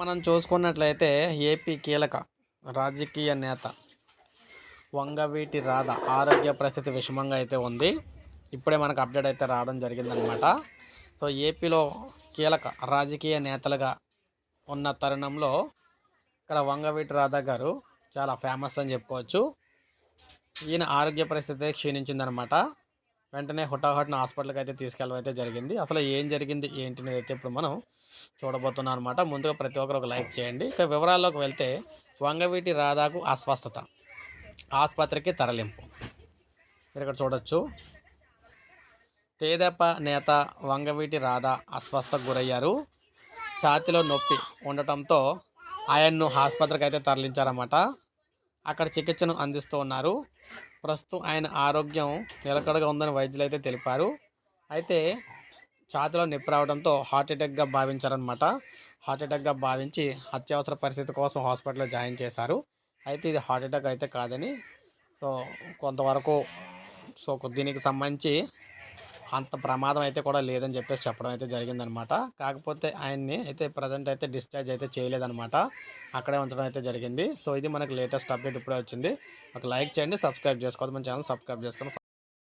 మనం చూసుకున్నట్లయితే ఏపీ కీలక రాజకీయ నేత వంగవీటి రాధ ఆరోగ్య పరిస్థితి విషమంగా అయితే ఉంది. ఇప్పుడే మనకు అప్డేట్ అయితే రావడం జరిగిందనమాట సో ఏపీలో కీలక రాజకీయ నేతలుగా ఉన్న తరుణంలో ఇక్కడ వంగవీటి రాధ గారు చాలా ఫేమస్ అని చెప్పుకోవచ్చు. ఈయన ఆరోగ్య పరిస్థితి క్షీణించిందనమాట వెంటనే హుటాహుటిన హాస్పిటల్కి అయితే తీసుకెళ్ళడం అయితే జరిగింది. అసలు ఏం జరిగింది ఏంటి అనేది అయితే ఇప్పుడు మనం చూడబోతున్నాం అనమాట ముందుగా ప్రతి ఒక్కరు ఒక లైక్ చేయండి. ఇక వివరాల్లోకి వెళ్తే వంగవీటి రాధాకు అస్వస్థత ఆసుపత్రికి తరలింపు. మీరు ఇక్కడ చూడొచ్చు. తేదెప నేత వంగవీటి రాధ అస్వస్థకు గురయ్యారు. ఛాతిలో నొప్పి ఉండటంతో ఆయన్ను ఆసుపత్రికి అయితే తరలించారన్నమాట. అక్కడ చికిత్సను అందిస్తూ ఉన్నారు. ప్రస్తుతం ఆయన ఆరోగ్యం నిలకడగా ఉందని వైద్యులు అయితే తెలిపారు. అయితే ఛాతిలో నొప్పి రావడంతో హార్ట్ అటాక్గా భావించారనమాట హార్ట్ అటాక్గా భావించి అత్యవసర పరిస్థితి కోసం హాస్పిటల్లో జాయిన్ చేశారు. అయితే ఇది హార్ట్ అటాక్ అయితే కాదని సో కొంతవరకు సో దీనికి సంబంధించి అంత ప్రమాదం అయితే కూడా లేదని చెప్పేసి చెప్పడం అయితే జరిగిందనమాట కాకపోతే ఆయన్ని అయితే ప్రజెంట్ అయితే డిశ్చార్జ్ అయితే చేయలేదనమాట అక్కడే ఉంచడం అయితే జరిగింది. సో ఇది మనకు లేటెస్ట్ అప్డేట్ ఇప్పుడే వచ్చింది. ఒక లైక్ చేయండి సబ్స్క్రైబ్ చేసుకోవద్దు. మన ఛానల్ సబ్స్క్రైబ్ చేసుకోండి